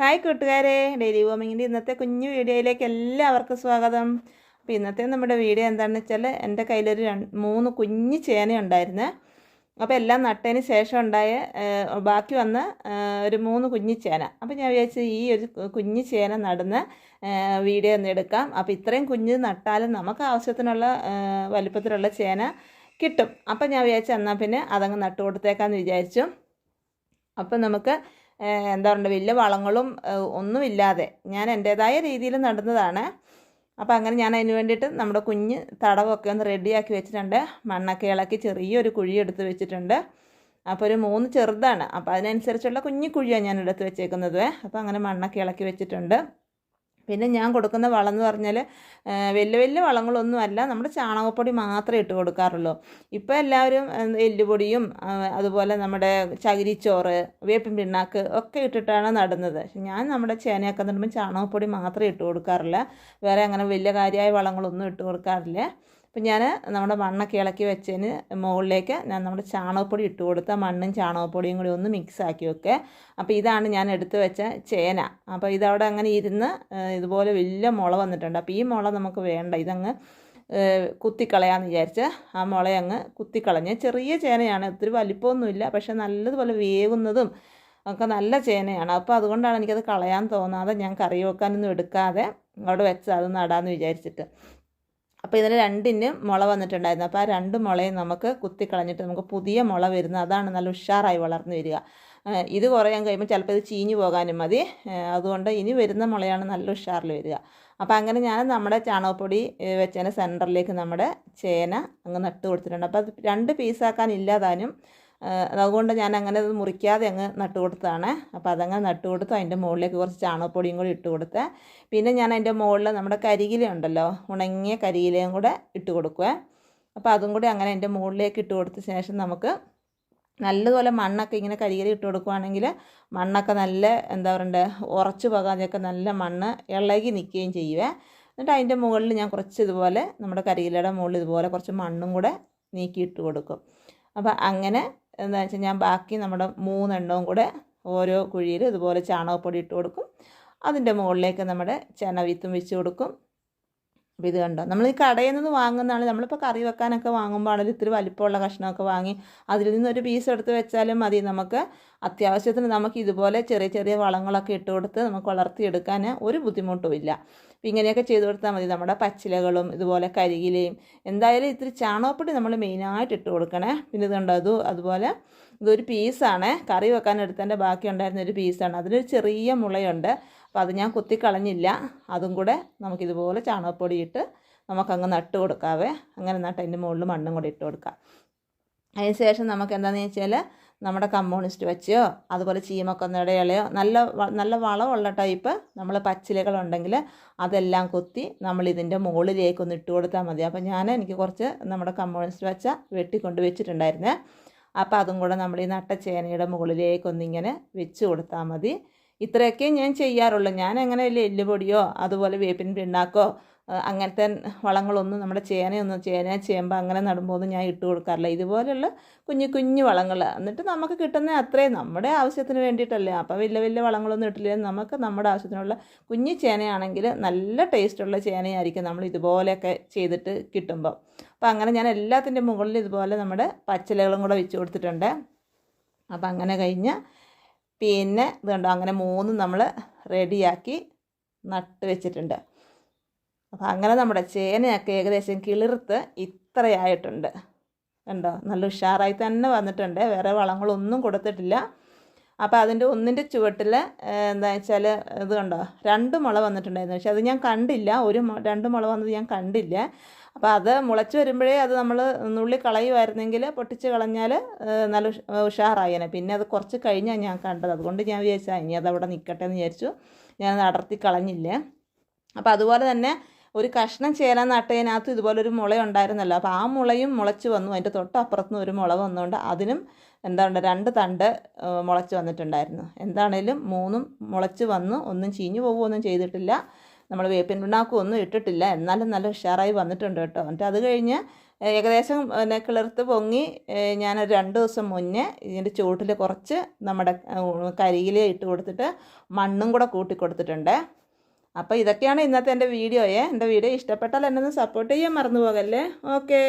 Hi കൂട്ടുകാരെ. Daily വോമിങ്ങിന്റെ ഇന്നത്തെ കുഞ്ഞു വീഡിയോയിലേക്ക് എല്ലാവർക്കും സ്വാഗതം. അപ്പോൾ ഇന്നത്തെ നമ്മുടെ വീഡിയോ എന്താണെന്ന് വെച്ചാൽ എന്റെ കയ്യിലൊരു മൂന്ന് കുഞ്ഞു ചേന ഉണ്ടായിരുന്നു. അപ്പോൾ എല്ലാം നട്ടതിന് ശേഷം ഉണ്ടായ ബാക്കി വന്ന ഒരു മൂന്ന് കുഞ്ഞു ചേന. അപ്പോൾ ഞാൻ വിചാരിച്ചു ഈ ഒരു കുഞ്ഞു ചേന നടന്ന് വീഡിയോ ഒന്ന് എടുക്കാം. അപ്പോൾ ഇത്രയും കുഞ്ഞ് നട്ടാലും നമുക്ക് ആവശ്യത്തിനുള്ള വലുപ്പത്തിലുള്ള ചേന കിട്ടും. അപ്പോൾ ഞാൻ വിചാരിച്ചു എന്നാൽ പിന്നെ അതങ്ങ് നട്ടു കൊടുത്തേക്കാമെന്ന് വിചാരിച്ചു. അപ്പം നമുക്ക് എന്താ പറയുക വലിയ വളങ്ങളും ഒന്നുമില്ലാതെ ഞാൻ എന്റേതായ രീതിയിൽ നടന്നതാണ്. അപ്പോൾ അങ്ങനെ ഞാൻ അതിന് വേണ്ടിയിട്ട് നമ്മുടെ കുഞ്ഞ് തടവൊക്കെ ഒന്ന് റെഡിയാക്കി വെച്ചിട്ടുണ്ട്. മണ്ണൊക്കെ ഇളക്കി ചെറിയൊരു കുഴി എടുത്ത് വെച്ചിട്ടുണ്ട്. അപ്പോൾ ഒരു മൂന്ന് ചെറുതാണ്. അപ്പോൾ അതിനനുസരിച്ചുള്ള കുഞ്ഞു കുഴിയാണ് ഞാൻ എടുത്ത് വെച്ചേക്കുന്നത്. അപ്പോൾ അങ്ങനെ മണ്ണൊക്കെ ഇളക്കി വെച്ചിട്ടുണ്ട്. പിന്നെ ഞാൻ കൊടുക്കുന്ന വളം എന്ന് പറഞ്ഞാൽ വലിയ വലിയ വളങ്ങളൊന്നുമല്ല നമ്മൾ ചാണകപ്പൊടി മാത്രമേ ഇട്ട് കൊടുക്കാറുള്ളൂ. ഇപ്പോൾ എല്ലാവരും എല്ലുപൊടിയും അതുപോലെ നമ്മുടെ ചകിരിച്ചോറ് വേപ്പിൻ പിണ്ണാക്ക് ഒക്കെ ഇട്ടിട്ടാണ് നടുന്നത്. ഞാൻ നമ്മുടെ ചേനയൊക്കെ നടുമ്പോൾ ചാണകപ്പൊടി മാത്രമേ ഇട്ട് കൊടുക്കാറില്ല. വേറെ അങ്ങനെ വലിയ കാര്യമായ വളങ്ങളൊന്നും ഇട്ട് കൊടുക്കാറില്ല. അപ്പം ഞാൻ നമ്മുടെ മണ്ണൊക്കെ ഇളക്കി വെച്ചതിന് മുകളിലേക്ക് ഞാൻ നമ്മുടെ ചാണകപ്പൊടി ഇട്ട് കൊടുത്ത മണ്ണും ചാണകപ്പൊടിയും കൂടി ഒന്ന് മിക്സ് ആക്കി വെക്കുക അപ്പോൾ ഇതാണ് ഞാൻ എടുത്തു വെച്ച ചേന. അപ്പോൾ ഇതവിടെ അങ്ങനെ ഇരുന്ന് ഇതുപോലെ വലിയ മുള വന്നിട്ടുണ്ട്. അപ്പോൾ ഈ മുള നമുക്ക് വേണ്ട. ഇതങ്ങ് കുത്തിക്കളയാന്ന് വിചാരിച്ച് ആ മുളയങ്ങ് കുത്തിക്കളഞ്ഞ് ചെറിയ ചേനയാണ്. ഒത്തിരി വലിപ്പമൊന്നുമില്ല. പക്ഷെ നല്ലതുപോലെ വേവുന്നതും ഒക്കെ നല്ല ചേനയാണ്. അപ്പോൾ അതുകൊണ്ടാണ് എനിക്കത് കളയാൻ തോന്നാതെ ഞാൻ കറി വെക്കാനൊന്നും എടുക്കാതെ അവിടെ വെച്ച് അത് നടാമെന്ന് വിചാരിച്ചിട്ട്. അപ്പോൾ ഇതിന് രണ്ടിന് മുള വന്നിട്ടുണ്ടായിരുന്നു. അപ്പോൾ ആ രണ്ട് മുളയും നമുക്ക് കുത്തിക്കളഞ്ഞിട്ട് നമുക്ക് പുതിയ മുള വരുന്ന അതാണ് നല്ല ഉഷാറായി വളർന്നു വരിക. ഇത് കുറയാൻ കഴിയുമ്പോൾ ചിലപ്പോൾ ഇത് ചീഞ്ഞു പോകാനും മതി. അതുകൊണ്ട് ഇനി വരുന്ന മുളയാണ് നല്ല ഉഷാറിൽ വരിക. അപ്പോൾ അങ്ങനെ ഞാൻ നമ്മുടെ ചാണകപ്പൊടി വെച്ചതിന് സെന്ററിലേക്ക് നമ്മുടെ ചേന അങ്ങ് നട്ട് കൊടുത്തിട്ടുണ്ട്. അപ്പോൾ അത് രണ്ട് പീസാക്കാൻ ഇല്ലാതാനും അതുകൊണ്ട് ഞാൻ അങ്ങനെ അത് മുറിക്കാതെ അങ്ങ് നട്ട് കൊടുത്തതാണ് അപ്പോൾ അതങ്ങ് നട്ട് കൊടുത്തു അതിന്റെ മുകളിലേക്ക് കുറച്ച് ചാണകപ്പൊടിയും കൂടി ഇട്ട് കൊടുത്ത്. പിന്നെ ഞാൻ അതിന്റെ മുകളിൽ നമ്മുടെ കരിയില ഉണ്ടല്ലോ ഉണങ്ങിയ കരിയിലയും കൂടെ ഇട്ട് കൊടുക്കുക അപ്പോൾ അതും കൂടി അങ്ങനെ അതിന്റെ മുകളിലേക്ക് ഇട്ട് കൊടുത്ത ശേഷം നമുക്ക് നല്ലതുപോലെ മണ്ണൊക്കെ ഇങ്ങനെ കരിയില ഇട്ട് കൊടുക്കുവാണെങ്കിൽ മണ്ണൊക്കെ നല്ല എന്താ പറയണ്ടേ ഉറച്ചു പോകാതെയൊക്കെ നല്ല മണ്ണ് ഇളകി നിൽക്കുകയും ചെയ്യുവേ. എന്നിട്ട് അതിന്റെ മുകളിൽ ഞാൻ കുറച്ച് ഇതുപോലെ നമ്മുടെ കരിയിലയുടെ മുകളിൽ ഇതുപോലെ കുറച്ച് മണ്ണും കൂടെ നീക്കിയിട്ട് കൊടുക്കും. അപ്പോൾ അങ്ങനെ എന്താ വെച്ചാൽ ഞാൻ ബാക്കി നമ്മുടെ മൂന്നെണ്ണവും കൂടെ ഓരോ കുഴിയിൽ ഇതുപോലെ ചാണകപ്പൊടി ഇട്ട് കൊടുക്കും. അതിന്റെ മുകളിലേക്ക് നമ്മുടെ ചെന വിത്തും വെച്ച് കൊടുക്കും. ഇത് കണ്ടോ? നമ്മൾ ഈ കടയിൽ നിന്ന് വാങ്ങുന്നതാണ് നമ്മളിപ്പോൾ കറി വെക്കാനൊക്കെ വാങ്ങുമ്പോൾ ആണെങ്കിൽ ഇത്തിരി വലിപ്പമുള്ള കഷ്ണമൊക്കെ വാങ്ങി അതിൽ ഒരു പീസ് എടുത്ത് വെച്ചാലും മതി നമുക്ക്. അത്യാവശ്യത്തിന് നമുക്ക് ഇതുപോലെ ചെറിയ ചെറിയ വളങ്ങളൊക്കെ ഇട്ട് കൊടുത്ത് നമുക്ക് വളർത്തിയെടുക്കാൻ ഒരു ബുദ്ധിമുട്ടും ഇല്ല. ഇങ്ങനെയൊക്കെ ചെയ്ത് കൊടുത്താൽ മതി. നമ്മുടെ പച്ചിലകളും ഇതുപോലെ കരികിലയും എന്തായാലും ഇത്തിരി ചാണകപ്പൊടി നമ്മൾ മെയിനായിട്ട് ഇട്ട് കൊടുക്കണേ. പിന്നെ ഇത് കണ്ടോ? അത് അതുപോലെ ഇതൊരു പീസാണ് കറി വെക്കാൻ എടുത്തതിന്റെ ബാക്കി ഉണ്ടായിരുന്ന ഒരു പീസാണ് അതിനൊരു ചെറിയ മുളയുണ്ട്. അപ്പോൾ അത് ഞാൻ കുത്തിക്കളഞ്ഞില്ല അതും കൂടെ നമുക്കിതുപോലെ ചാണകപ്പൊടി ഇട്ട് നമുക്കങ്ങ് നട്ട് കൊടുക്കാവേ. അങ്ങനെ നട്ട് അതിന്റെ മുകളിൽ മണ്ണും കൂടി ഇട്ട് കൊടുക്കാം. അതിന് ശേഷം നമുക്ക് എന്താണെന്ന് വെച്ചാൽ നമ്മുടെ കമ്മ്യൂണിസ്റ്റ് വെച്ചോ അതുപോലെ ചീമക്കൊന്നയുടെ ഇലയോ നല്ല നല്ല വളമുള്ള ടൈപ്പ് നമ്മൾ പച്ചിലകളുണ്ടെങ്കിൽ അതെല്ലാം കുത്തി നമ്മൾ ഇതിന്റെ മുകളിലേക്ക് ഒന്ന് ഇട്ട് കൊടുത്താൽ മതി. അപ്പോൾ ഞാൻ എനിക്ക് കുറച്ച് നമ്മുടെ കമ്മ്യൂണിസ്റ്റ് വെച്ച വെട്ടിക്കൊണ്ട് വെച്ചിട്ടുണ്ടായിരുന്നേ. അപ്പോൾ അതും കൂടെ നമ്മൾ ഈ നട്ട ചേനയുടെ മുകളിലേക്കൊന്നിങ്ങനെ വെച്ച് കൊടുത്താൽ മതി. ഇത്രയൊക്കെ ഞാൻ ചെയ്യാറുള്ളൂ. ഞാൻ അങ്ങനെ വലിയ എല്ലുപൊടിയോ അതുപോലെ വേപ്പിൻ പിണ്ണാക്കോ അങ്ങനത്തെ വളങ്ങളൊന്നും നമ്മുടെ ചേനയൊന്നും ചേന ചേമ്പ് അങ്ങനെ നടുമ്പോൾ ഒന്നും ഞാൻ ഇട്ട് കൊടുക്കാറില്ല. ഇതുപോലെയുള്ള കുഞ്ഞു കുഞ്ഞു വളങ്ങൾ എന്നിട്ട് നമുക്ക് കിട്ടുന്ന അത്രയും നമ്മുടെ ആവശ്യത്തിന് വേണ്ടിയിട്ടല്ലേ. അപ്പോൾ വലിയ വലിയ വളങ്ങളൊന്നും ഇട്ടില്ല. നമുക്ക് നമ്മുടെ ആവശ്യത്തിനുള്ള കുഞ്ഞു ചേനയാണെങ്കിൽ നല്ല ടേസ്റ്റുള്ള ചേനയായിരിക്കും നമ്മൾ ഇതുപോലെയൊക്കെ ചെയ്തിട്ട് കിട്ടുമ്പോൾ അപ്പോൾ അങ്ങനെ ഞാൻ എല്ലാത്തിന്റെ മുകളിൽ ഇതുപോലെ നമ്മുടെ പച്ചിലകളും കൂടെ വെച്ച് കൊടുത്തിട്ടുണ്ട്. അപ്പോൾ അങ്ങനെ കഴിഞ്ഞ് പിന്നെ ഇത് കണ്ടോ അങ്ങനെ മൂന്നും നമ്മൾ റെഡിയാക്കി നട്ട് വെച്ചിട്ടുണ്ട്. അപ്പോൾ അങ്ങനെ നമ്മുടെ ചേനയൊക്കെ ഏകദേശം കിളിർത്ത് ഇത്രയായിട്ടുണ്ട്. കണ്ടോ? നല്ല ഉഷാറായി തന്നെ വന്നിട്ടുണ്ട്. വേറെ വളങ്ങളൊന്നും കൊടുത്തിട്ടില്ല. അപ്പോൾ അതിന്റെ ഒന്നിന്റെ ചുവട്ടിൽ എന്താ വെച്ചാൽ ഇത് കണ്ടോ? രണ്ട് മുള വന്നിട്ടുണ്ടായിരുന്നു. പക്ഷെ അത് ഞാൻ കണ്ടില്ല. ഒരു രണ്ട് മുള വന്നത് ഞാൻ കണ്ടില്ല. അപ്പോൾ അത് മുളച്ച് വരുമ്പോഴേ അത് നമ്മൾ നുള്ളി കളയുമായിരുന്നെങ്കിൽ പൊട്ടിച്ച് കളഞ്ഞാൽ നല്ല ഉഷ്- ഉഷാറായേനെ പിന്നെ അത് കുറച്ച് കഴിഞ്ഞാണ് ഞാൻ കണ്ടത്. അതുകൊണ്ട് ഞാൻ വിചാരിച്ചാൽ ഇനി അതവിടെ നിൽക്കട്ടെ എന്ന് വിചാരിച്ചു. ഞാൻ അടർത്തി കളഞ്ഞില്ലേ. അപ്പോൾ അതുപോലെ തന്നെ ഒരു കഷ്ണം ചേന നട്ടതിനകത്ത് ഇതുപോലെ ഒരു മുള ഉണ്ടായിരുന്നല്ലോ. അപ്പോൾ ആ മുളയും മുളച്ച് വന്നു. അതിന്റെ തൊട്ടപ്പുറത്തുനിന്ന് ഒരു മുള വന്നുകൊണ്ട് അതിനും എന്താണ് രണ്ട് തണ്ട് മുളച്ച് വന്നിട്ടുണ്ടായിരുന്നു. എന്താണേലും മൂന്നും മുളച്ച് വന്നു. ഒന്നും ചീഞ്ഞു പോകുമൊന്നും ചെയ്തിട്ടില്ല. നമ്മൾ വേപ്പിൻ പിണ്ണാക്കും ഒന്നും ഇട്ടിട്ടില്ല. എന്നാലും നല്ല ഉഷാറായി വന്നിട്ടുണ്ട് കേട്ടോ. എന്നിട്ട് അത് കഴിഞ്ഞ് ഏകദേശം പിന്നെ കിളിർത്ത് പൊങ്ങി ഞാനൊരു രണ്ട് ദിവസം മുന്നേ ഇതിന്റെ ചുവട്ടിൽ കുറച്ച് നമ്മുടെ കരിയില ഇട്ട് കൊടുത്തിട്ട് മണ്ണും കൂടെ കൂട്ടി കൊടുത്തിട്ടുണ്ട്. അപ്പോൾ ഇതൊക്കെയാണ് ഇന്നത്തെ എന്റെ വീഡിയോയെ. എന്റെ വീഡിയോ ഇഷ്ടപ്പെട്ടാൽ എന്നെ ഒന്ന് സപ്പോർട്ട് ചെയ്യാൻ മറന്നു പോകല്ലേ? ഓക്കേ